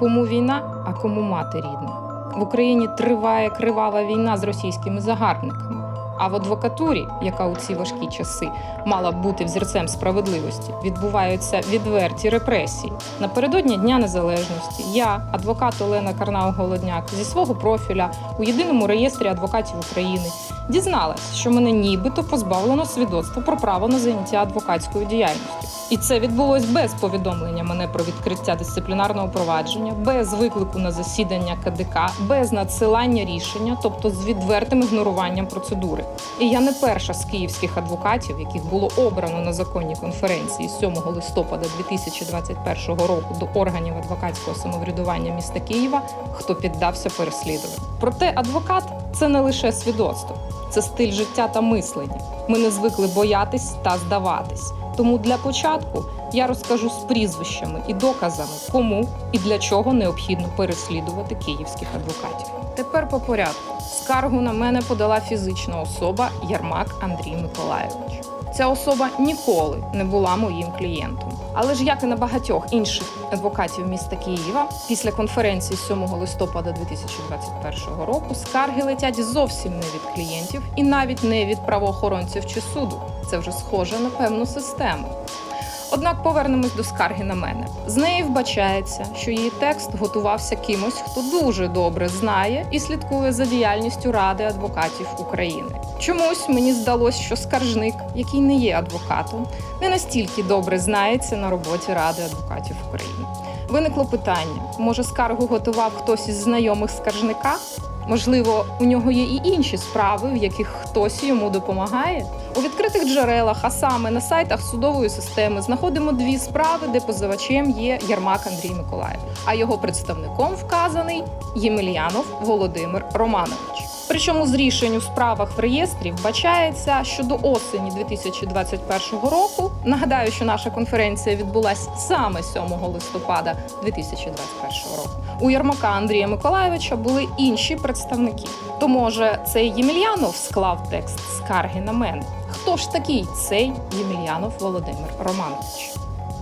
Кому війна, а кому мати рідна. В Україні триває кривава війна з російськими загарбниками. А в адвокатурі, яка у ці важкі часи мала б бути взірцем справедливості, відбуваються відверті репресії. Напередодні Дня Незалежності я, адвокат Олена Карнау Голодняк, зі свого профіля у єдиному реєстрі адвокатів України дізналась, що мене нібито позбавлено свідоцтва про право на заняття адвокатською діяльністю. І це відбулось без повідомлення мене про відкриття дисциплінарного провадження, без виклику на засідання КДК, без надсилання рішення, тобто з відвертим ігноруванням процедури. І я не перша з київських адвокатів, яких було обрано на законній конференції 7 листопада 2021 року до органів адвокатського самоврядування міста Києва, хто піддався переслідуванню. Проте адвокат це не лише свідоцтво, це стиль життя та мислення. Ми не звикли боятись та здаватись. Тому для початку я розкажу з прізвищами і доказами, кому і для чого необхідно переслідувати київських адвокатів. Тепер по порядку. Скаргу на мене подала фізична особа Ярмак Андрій Миколайович. Ця особа ніколи не була моїм клієнтом. Але ж, як і на багатьох інших адвокатів міста Києва, після конференції 7 листопада 2021 року скарги летять зовсім не від клієнтів і навіть не від правоохоронців чи суду. Це вже схоже на певну систему. Однак повернемось до скарги на мене. З неї вбачається, що її текст готувався кимось, хто дуже добре знає і слідкує за діяльністю Ради адвокатів України. Чомусь мені здалось, що скаржник, який не є адвокатом, не настільки добре знається на роботі Ради адвокатів України. Виникло питання: може, скаргу готував хтось із знайомих скаржника? Можливо, у нього є і інші справи, в яких хтось йому допомагає. У відкритих джерелах, а саме на сайтах судової системи, знаходимо дві справи, де позивачем є Ярмак Андрій Миколаїв, а його представником вказаний Ємельянов Володимир Романович. Причому з рішень у справах в реєстрі вбачається, що до осені 2021 року нагадаю, що наша конференція відбулася саме 7 листопада 2021 року. У Ярмака Андрія Миколаєвича були інші представники. То може цей Ємельянов склав текст скарги на мене? Хто ж такий цей Ємельянов Володимир Романович?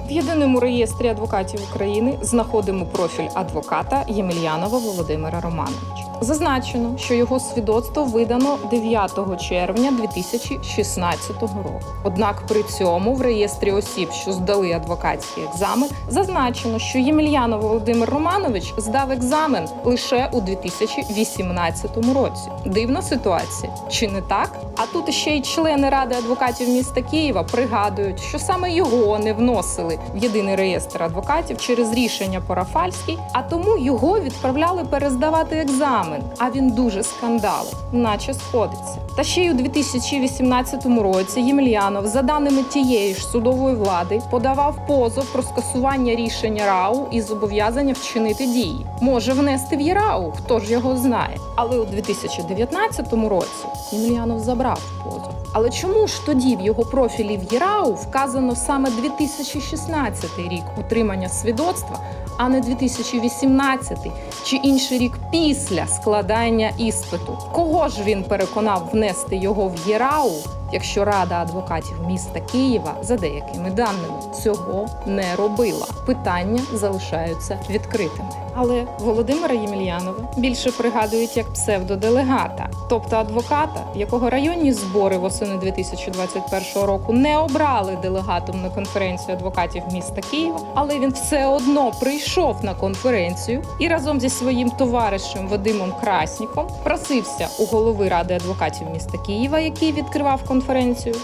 В єдиному реєстрі адвокатів України знаходимо профіль адвоката Ємельянова Володимира Романовича. Зазначено, що його свідоцтво видано 9 червня 2016 року. Однак при цьому в реєстрі осіб, що здали адвокатський екзамен, зазначено, що Ємельянов Володимир Романович здав екзамен лише у 2018 році. Дивна ситуація, чи не так? А тут ще й члени ради адвокатів міста Києва пригадують, що саме його не вносили в єдиний реєстр адвокатів через рішення по Рафальській, а тому його відправляли перездавати екзамен. А він дуже скандалив, наче сходиться. Та ще й у 2018 році Ємельянов, за даними тієї ж судової влади, подавав позов про скасування рішення РАУ і зобов'язання вчинити дії. Може внести в ЄРАУ, хто ж його знає. Але у 2019 році Ємельянов забрав позов. Але чому ж тоді в його профілі в ЄРАУ вказано саме 2016 рік утримання свідоцтва, а не 2018 чи інший рік після складання іспиту? Кого ж він переконав внести його в ЄРАУ, якщо Рада адвокатів міста Києва за деякими даними цього не робила? Питання залишаються відкритими. Але Володимира Ємельянова більше пригадують як псевдоделегата, тобто адвоката, якого районні збори восени 2021 року не обрали делегатом на конференцію адвокатів міста Києва, але він все одно прийшов на конференцію і разом зі своїм товаришем Вадимом Красніком просився у голови ради адвокатів міста Києва, який відкривав конференцію,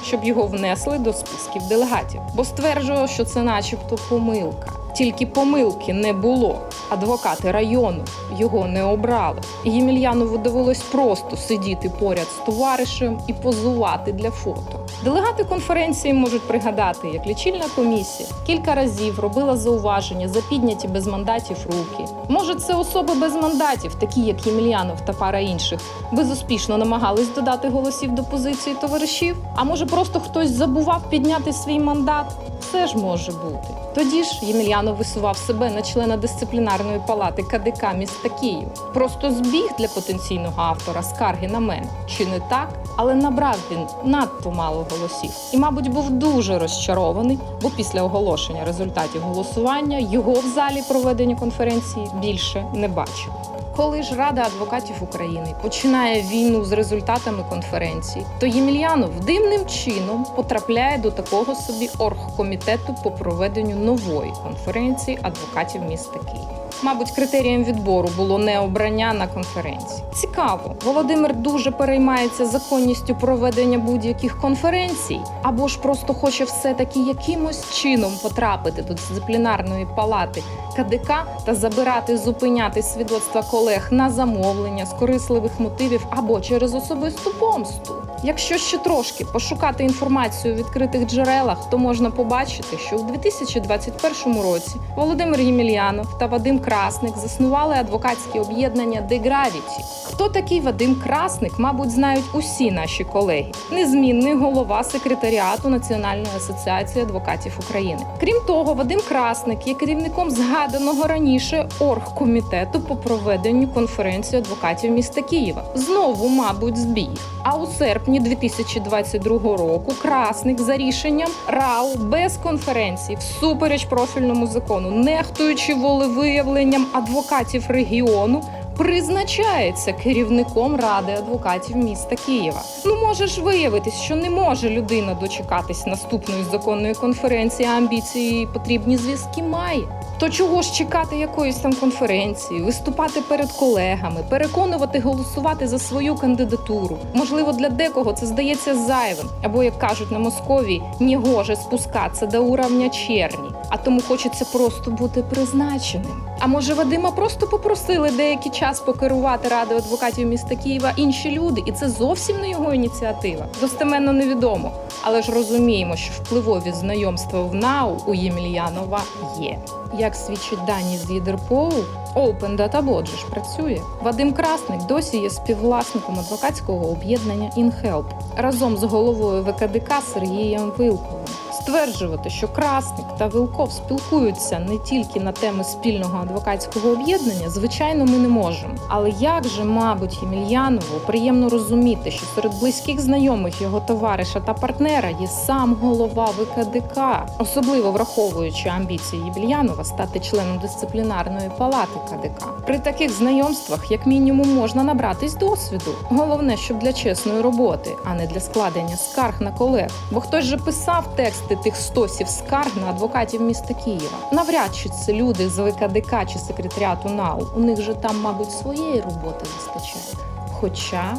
щоб його внесли до списків делегатів, бо стверджував, що це, начебто, помилка. Тільки помилки не було. Адвокати району його не обрали. Ємельянову довелось просто сидіти поряд з товаришем і позувати для фото. Делегати конференції можуть пригадати, як лічильна комісія кілька разів робила зауваження за підняті без мандатів руки. Може, це особи без мандатів, такі як Ємельянов та пара інших, безуспішно намагались додати голосів до позиції товаришів. А може, просто хтось забував підняти свій мандат? Все ж може бути. Тоді ж Ємельянов висував себе на члена дисциплінарної палати КДК міста Київ. Просто збіг для потенційного автора скарги на мене. Чи не так? Але набрав він надто мало голосів. І, мабуть, був дуже розчарований, бо після оголошення результатів голосування його в залі проведення конференції більше не бачив. Коли ж Рада адвокатів України починає війну з результатами конференції, то Ємельянов дивним чином потрапляє до такого собі оргкомітету по проведенню нової конференції адвокатів міста Києва. Мабуть, критерієм відбору було не обрання на конференції. Цікаво, Володимир дуже переймається законністю проведення будь-яких конференцій, або ж просто хоче все-таки якимось чином потрапити до дисциплінарної палати КДК та забирати, зупиняти свідоцтва колег на замовлення з корисливих мотивів або через особисту помсту. Якщо ще трошки пошукати інформацію у відкритих джерелах, то можна побачити, що у 2021 році Володимир Ємельянов та Вадим Красник заснували адвокатське об'єднання The Gravity. Хто такий Вадим Красник, мабуть, знають усі наші колеги. Незмінний голова секретаріату Національної асоціації адвокатів України. Крім того, Вадим Красник є керівником згаданого раніше оргкомітету по проведенню конференції адвокатів міста Києва. Знову, мабуть, збіг. А у серпні 2022 року Красник за рішенням РАУ без конференції, всупереч профільному закону, нехтуючи волевиявленням адвокатів регіону. Призначається керівником ради адвокатів міста Києва. Ну може ж виявитись, що не може людина дочекатись наступної законної конференції, а амбіції потрібні зв'язки має. То чого ж чекати якоїсь там конференції, виступати перед колегами, переконувати голосувати за свою кандидатуру? Можливо, для декого це здається зайвим, або як кажуть на Московії, негоже спускатися до уровня черні, а тому хочеться просто бути призначеним. А може, Вадима просто попросили деякий час покерувати радою адвокатів міста Києва інші люди, і це зовсім не його ініціатива. Достеменно невідомо. Але ж розуміємо, що впливові знайомства в НАУ у Ємельянова є. Як свідчать дані з ЄДРПОУ, Open Data же ж працює. Вадим Красник досі є співвласником адвокатського об'єднання InHelp разом з головою ВКДК Сергієм Вилковим. Стверджувати, що Красник та Вилков спілкуються не тільки на теми спільного адвокатського об'єднання, звичайно, ми не можемо. Але як же, мабуть, Ємельянову приємно розуміти, що серед близьких знайомих його товариша та партнера є сам голова ВКДК, особливо враховуючи амбіції Ємельянова стати членом дисциплінарної палати КДК. При таких знайомствах, як мінімум, можна набратись досвіду. Головне, щоб для чесної роботи, а не для складення скарг на колег. Бо хтось же писав тексти тих стосів скарг на адвокатів міста Києва. Навряд чи це люди з ВКДК чи секретаріату НАУ. У них же там, мабуть, своєї роботи вистачає. Хоча.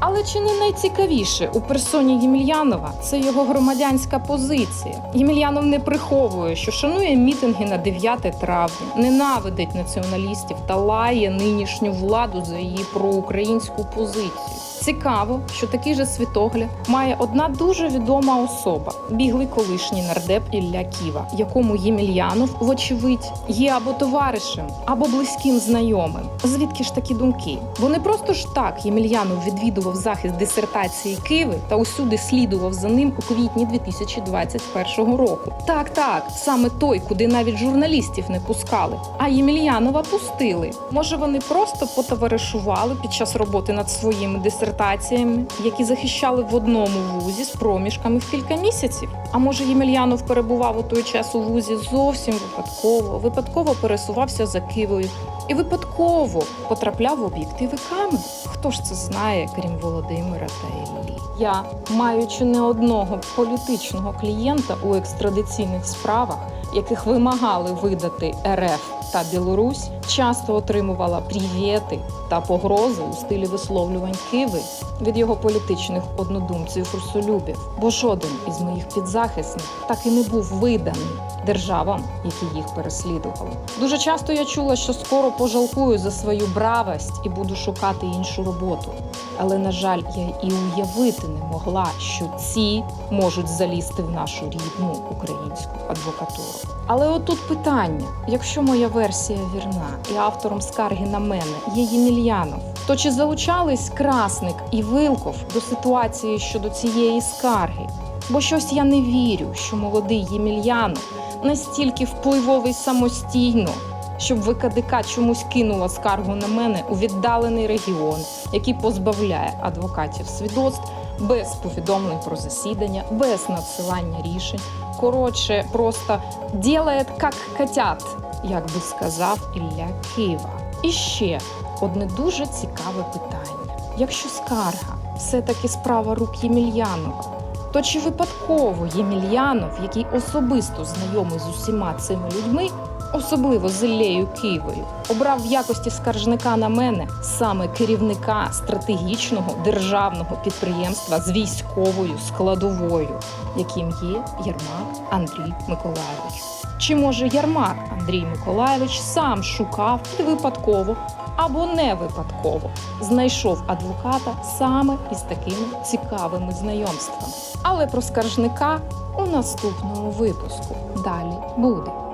Але чи не найцікавіше у персоні Ємельянова це його громадянська позиція. Ємельянов не приховує, що шанує мітинги на 9 травня, ненавидить націоналістів та лає нинішню владу за її проукраїнську позицію. Цікаво, що такий же світогляд має одна дуже відома особа біглий колишній нардеп Ілля Ківа, якому Ємельянов, вочевидь, є або товаришем, або близьким знайомим. Звідки ж такі думки? Бо не просто ж так Ємельянов відвідував захист дисертації Киви та усюди слідував за ним у квітні 2021 року. Так, так, саме той, куди навіть журналістів не пускали. А Ємельянова пустили. Може, вони просто потоваришували під час роботи над своїми дисертаціями, які захищали в одному вузі з проміжками в кілька місяців. А може, Ємельянов перебував у той час у вузі зовсім випадково, випадково пересувався за Кивою і випадково потрапляв в об'єктиви камер. Хто ж це знає, крім Володимира та Іллі? Я, маючи не одного політичного клієнта у екстрадиційних справах, яких вимагали видати РФ та Білорусь, часто отримувала привіти та погрози у стилі висловлювань Киви від його політичних однодумців русолюбів, бо жоден із моїх підзахисних так і не був виданий державам, які їх переслідували. Дуже часто я чула, що скоро пожалкую за свою бравость і буду шукати іншу роботу. Але на жаль, я і уявити не могла, що ці можуть залізти в нашу рідну українську адвокатуру. Але отут питання: якщо моя версія вірна, і автором скарги на мене є Ємельянов, то чи залучались Красник і Вилков до ситуації щодо цієї скарги? Бо щось я не вірю, що молодий Ємельяно настільки впливовий самостійно, щоб ВКДК чомусь кинула скаргу на мене у віддалений регіон, який позбавляє адвокатів свідоцтв без повідомлень про засідання, без надсилання рішень. Коротше, просто ділає як котят, як би сказав Ілля Києва. І ще одне дуже цікаве питання: якщо скарга все-таки справа рук Ємельянова, то чи випадково Ємельянов, який особисто знайомий з усіма цими людьми, особливо з Іллею Києвою, обрав в якості скаржника на мене саме керівника стратегічного державного підприємства з військовою складовою, яким є Єрмак Андрій Миколайович? Чи може Ярмак Андрій Миколайович сам шукав і випадково або не випадково знайшов адвоката саме із такими цікавими знайомствами? Але про скаржника у наступному випуску далі буде.